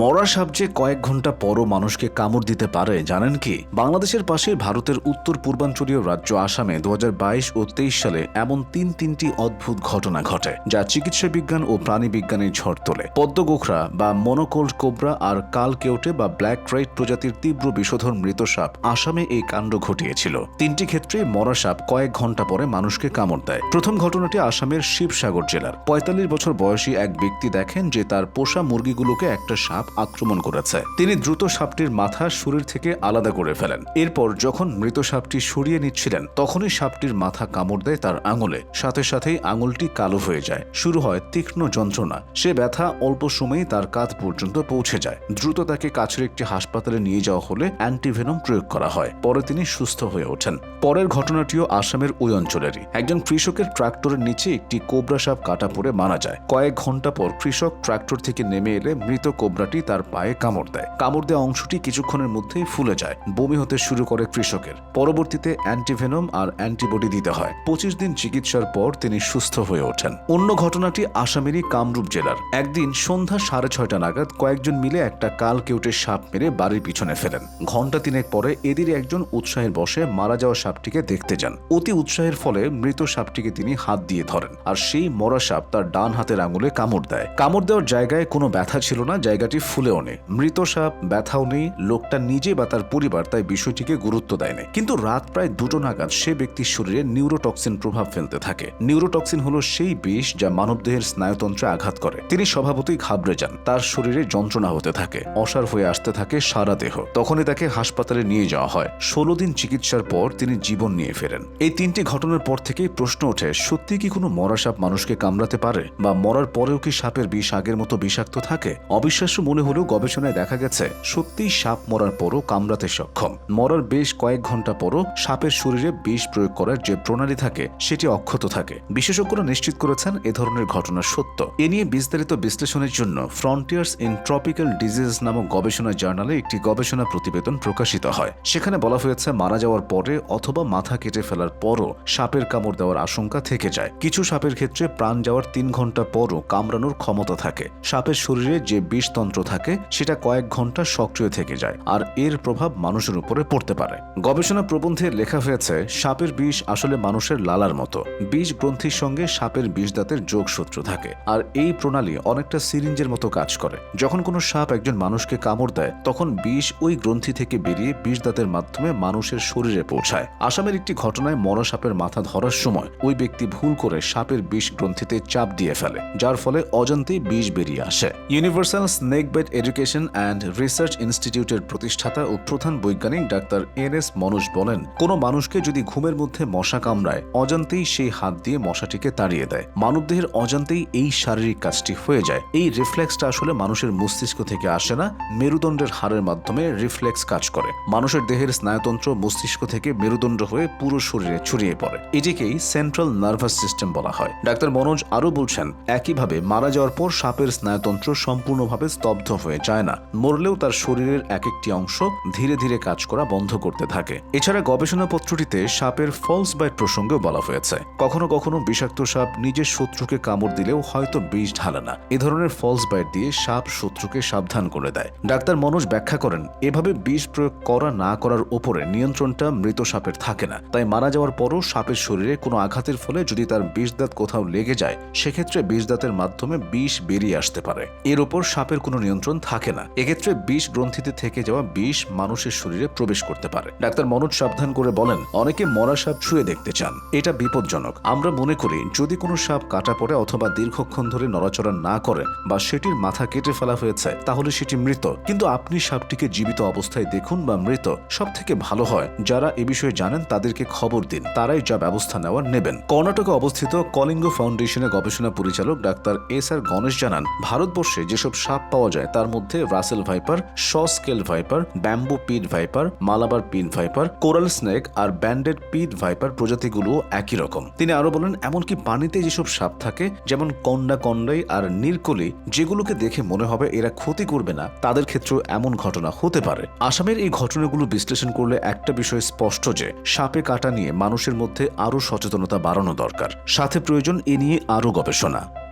মরা সাপ যে কয়েক ঘণ্টা পরও মানুষকে কামড় দিতে পারে, জানেন কি? বাংলাদেশের পাশে ভারতের উত্তর পূর্বাঞ্চলীয় রাজ্য আসামে দু হাজার বাইশ ও তেইশ সালে এমন তিন তিনটি অদ্ভুত ঘটনা ঘটে, যা চিকিৎসা বিজ্ঞান ও প্রাণী বিজ্ঞানের ঝড় তোলে। পদ্মগোখরা বা মনোকোল্ড কোবরা আর কাল কেউটে বা ব্ল্যাক রাইট প্রজাতির তীব্র বিষধর মৃত সাপ আসামে এই কাণ্ড ঘটিয়েছিল। তিনটি ক্ষেত্রে মরা সাপ কয়েক ঘণ্টা পরে মানুষকে কামড় দেয়। প্রথম ঘটনাটি আসামের শিবসাগর জেলার। পঁয়তাল্লিশ বছর বয়সী এক ব্যক্তি দেখেন যে তার পোষা মুরগিগুলোকে একটা সাপ আক্রমণ করেছে। তিনি দ্রুত সাপটির মাথা শরীর থেকে আলাদা করে ফেলেন। এরপর যখন মৃত সাপটি সরিয়ে নিচ্ছিলেন, তখনই সাপটির মাথা কামড় দেয় তার আঙুলে। সাথে সাথেই আঙুলটি কালো হয়ে যায়। শুরু হয় তীক্ষ্ণ যন্ত্রণা। সে ব্যথা অল্প সময়েই তার কাঁধ পর্যন্ত পৌঁছে যায়। দ্রুত তাকে কাছের একটি হাসপাতালে নিয়ে যাওয়া হলে অ্যান্টিভেনম প্রয়োগ করা হয়। পরে তিনি সুস্থ হয়ে ওঠেন। পরের ঘটনাটিও আসামের ওই অঞ্চলেরই। একজন কৃষকের ট্রাক্টরের নিচে একটি কোবরা সাপ কাটা পড়ে মারা যায়। কয়েক ঘণ্টা পর কৃষক ট্রাক্টর থেকে নেমে এলে মৃত কোবরাটি তার পায়ে কামড় দেয়। কামড় দেওয়া অংশটি কিছুক্ষণের মধ্যেই ফুলে যায়। বমি হতে শুরু করে কৃষকের। পরবর্তীতে অ্যান্টিভেনম আর অ্যান্টিবডি দিতে হয়। পঁচিশ দিন চিকিৎসার পর তিনি সুস্থ হয়ে ওঠেন। অন্য ঘটনাটি আসামেরই কামরূপ জেলার। একদিন সন্ধ্যা সাড়ে ছয়টা নাগাদ কয়েকজন মিলে একটা কাল কেউটে সাপ মেরে বাড়ির পিছনে ফেলেন। ঘণ্টা তিনেক পরে এদের একজন উৎসাহের বসে মারা যাওয়া সাপটিকে দেখতে যান। অতি উৎসাহের ফলে মৃত সাপটিকে তিনি হাত দিয়ে ধরেন। আর সেই মরা সাপ তার ডান হাতের আঙুলে কামড় দেয়। কামড় দেওয়ার জায়গায় কোনো ব্যথা ছিল না। জায়গাটি ফুলেও নেই মৃত সাপ ব্যথাও নেই, লোকটা নিজে বা তার পরিবার তাই বিষয়টিকে গুরুত্ব দেয়নি কিন্তু রাত প্রায় দুটো নাগাদ সে ব্যক্তির শরীরে নিউরোটক্সিন প্রভাব ফেলতে থাকে। নিউরোটক্সিন হলো সেই বিষ যা মানবদেহের স্নায়ুতন্ত্রে আঘাত করে। তিনি স্বভাবতই ঘাবড়ে যান। তার শরীরে যন্ত্রণা হতে থাকে। অসার হয়ে আসতে থাকে সারা দেহ। তখনই তাকে হাসপাতালে নিয়ে যাওয়া হয়। ষোলো দিন চিকিৎসার পর তিনি জীবন নিয়ে ফেরেন। এই তিনটি ঘটনার পর থেকেই প্রশ্ন ওঠে, সত্যি কি কোনো মরা সাপ মানুষকে কামড়াতে পারে? বা মরার পরেও কি সাপের বিষ আগের মতো বিষাক্ত থাকে? অবিশ্বাস্য মনে হলেও গবেষণায় দেখা গেছে, সত্যিই সাপ মরার পরও কামড়াতে সক্ষম। মরার বেশ কয়েক ঘণ্টা পরও সাপের শরীরে বিষ প্রয়োগ করার যে প্রণালী থাকে, সেটি অক্ষত থাকে। বিশেষজ্ঞরা নিশ্চিত করেছেন এ ধরনের ঘটনা সত্য। এ নিয়ে বিস্তারিত বিশ্লেষণের জন্য ফ্রন্টিয়ার্স ইন ট্রপিক্যাল ডিজিজ নামক গবেষণা জার্নালে একটি গবেষণা প্রতিবেদন প্রকাশিত হয়। সেখানে বলা হয়েছে, মারা যাওয়ার পরে অথবা মাথা কেটে ফেলার পরও সাপের কামড় দেওয়ার আশঙ্কা থেকে যায়। কিছু সাপের ক্ষেত্রে প্রাণ যাওয়ার তিন ঘণ্টা পরও কামড়ানোর ক্ষমতা থাকে। সাপের শরীরে যে বিষতন্ত্র থাকে, সেটা কয়েক ঘণ্টা সক্রিয় থেকে যায়, আর এর প্রভাব মানুষের উপরে পড়তে পারে। গবেষণা প্রবন্ধে লেখা হয়েছে, সাপের বিষ আসলে মানুষের লালার মতো। বিষ গ্রন্থির সঙ্গে সাপের বিষদাঁতের যোগসূত্র থাকে, আর এই প্রণালী অনেকটা সিরিঞ্জের মতো কাজ করে। যখন কোনো সাপ একজন মানুষকে কামড় দেয়, তখন বিষ ওই গ্রন্থি থেকে বেরিয়ে বিষদাঁতের মাধ্যমে মানুষের শরীরে পৌঁছায়। আসামের একটি ঘটনায় মরা সাপের মাথা ধরার সময়, ওই ব্যক্তি ভুল করে সাপের বিষ গ্রন্থিতে চাপ দিয়ে ফেলে, যার ফলে অজান্তেই বিষ বেরিয়ে আসে। Universal snake bed education and research ইনস্টিটিউটের প্রতিষ্ঠাতা ও প্রধান বৈজ্ঞানিক ডাক্তার এন এস মনোজ বলেন, কোনো মানুষকে যদি ঘুমের মধ্যে মশা কামড়ায়, অজান্তেই সেই হাত দিয়ে মশাটিকে তাড়িয়ে দেয়। মানবদেহের অজান্তেই এই শারীরিক কাজটি হয়ে যায়। এই রিফ্লেক্সটা আসলে মানুষের মস্তিষ্ক থেকে আসে না, মেরুদণ্ডের হাড়ের মাধ্যমে রিফ্লেক্স কাজ করে। মানুষের দেহের স্নায়ুতন্ত্র মস্তিষ্ক থেকে মেরুদণ্ড হয়ে পুরো শরীরে ছড়িয়ে পড়ে। এটিকেই সেন্ট্রাল নার্ভাস সিস্টেম বলা হয়। ডাক্তার মনোজ আরও বলছেন, একইভাবে মারা যাওয়ার পর সাপের স্নায়ুতন্ত্র সম্পূর্ণভাবে স্তব্ধ হয়ে যায় না। মরলেও তার শরীরের এক একটি অংশ ধীরে ধীরে কাজ করা বন্ধ করতে থাকে। এছাড়া গবেষণাপত্রটিতে সাপের ফলস বাইট প্রসঙ্গেও বলা হয়েছে। কখনো কখনো বিষাক্ত সাপ নিজের শত্রুকে কামড় দিলেও হয়তো বিষ ঢালে না। এ ধরনের ফলস বাইট দিয়ে সাপ শত্রুকে সাবধান করে দেয়। ডাক্তার মনোজ ব্যাখ্যা করেন, এভাবে বিষ প্রয়োগ করা না করার ওপরে নিয়ন্ত্রণটা মৃত সাপের থাকে না। তাই মারা যাওয়ার পরও সাপের শরীরে কোনো আঘাতের ফলে যদি তার বিষদাঁত কোথাও লেগে যায়, সেক্ষেত্রে বিষদাঁতের মাধ্যমে বিষ বেরিয়ে আসতে পারে। এর ওপর সাপের কোনো নিয়ন্ত্রণ থাকে না। এক্ষেত্রে বিষ গ্রন্থিতে থেকে যাওয়া বিষ মানুষের শরীরে প্রবেশ করতে পারে। ডাক্তার মনোজ সাবধান করে বলেন, অনেকে মরা সাপ ছুঁয়ে দেখতে চান। এটা বিপজ্জনক। আমরা মনে করি, যদি কোনো সাপ কাটা পড়ে অথবা দীর্ঘক্ষণ ধরে নড়াচড়া না করে বা সেটির মাথা কেটে ফেলা হয়েছে, তাহলে সেটি মৃত। কিন্তু আপনি সাপটিকে জীবিত অবস্থায় দেখুন বা মৃত সব থেকে ভালো হয়, যারা এ বিষয়ে জানেন তাদেরকে খবর দিন। তারাই যা ব্যবস্থা নেওয়ার নেবেন। কর্ণাটকে অবস্থিত কলিঙ্গ ফাউন্ডেশনের গবেষণা পরিচালক ডাক্তার এস আর গণেশ জানান, ভারতবর্ষে যেসব সাপ পাওয়া যায় তার মধ্যে Russell viper scale viper bamboo pit viper Malabar pit viper coral snake আর ব্যান্ডেড পিড ভাইপার প্রজাতিগুলো একই রকম। তিনি আরও বলেন, এমনকি পানিতে যেসব সাপ থাকে, যেমন কন্ডা কন্ডাই আর নীরকলি, যেগুলোকে দেখে মনে হবে এরা ক্ষতি করবে না, তাদের ক্ষেত্রেও এমন ঘটনা হতে পারে। আসামের এই ঘটনাগুলো বিশ্লেষণ করলে একটা বিষয় স্পষ্ট যে, সাপে কাটা নিয়ে মানুষের মধ্যে আরও সচেতনতা বাড়ানো দরকার। সাথে প্রয়োজন এ নিয়ে আরও গবেষণা।